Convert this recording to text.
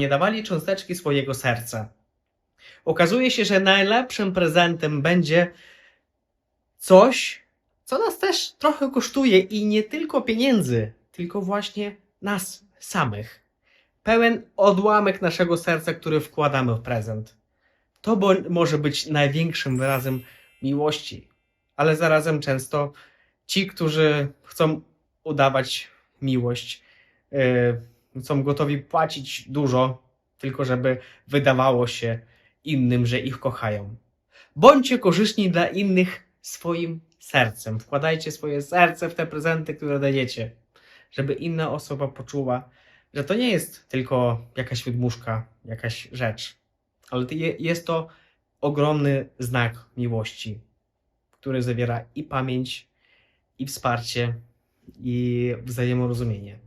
nie dawali cząsteczki swojego serca. Okazuje się, że najlepszym prezentem będzie coś, co nas też trochę kosztuje i nie tylko pieniędzy, tylko właśnie nas samych. Pełen odłamek naszego serca, który wkładamy w prezent. To bo może być największym wyrazem miłości, ale zarazem często ci, którzy chcą udawać miłość, yy, są gotowi płacić dużo, tylko żeby wydawało się innym, że ich kochają. Bądźcie korzystni dla innych swoim sercem. Wkładajcie swoje serce w te prezenty, które dajecie, żeby inna osoba poczuła, że to nie jest tylko jakaś wydmuszka, jakaś rzecz, ale jest to ogromny znak miłości, który zawiera i pamięć, i wsparcie, i wzajemorozumienie.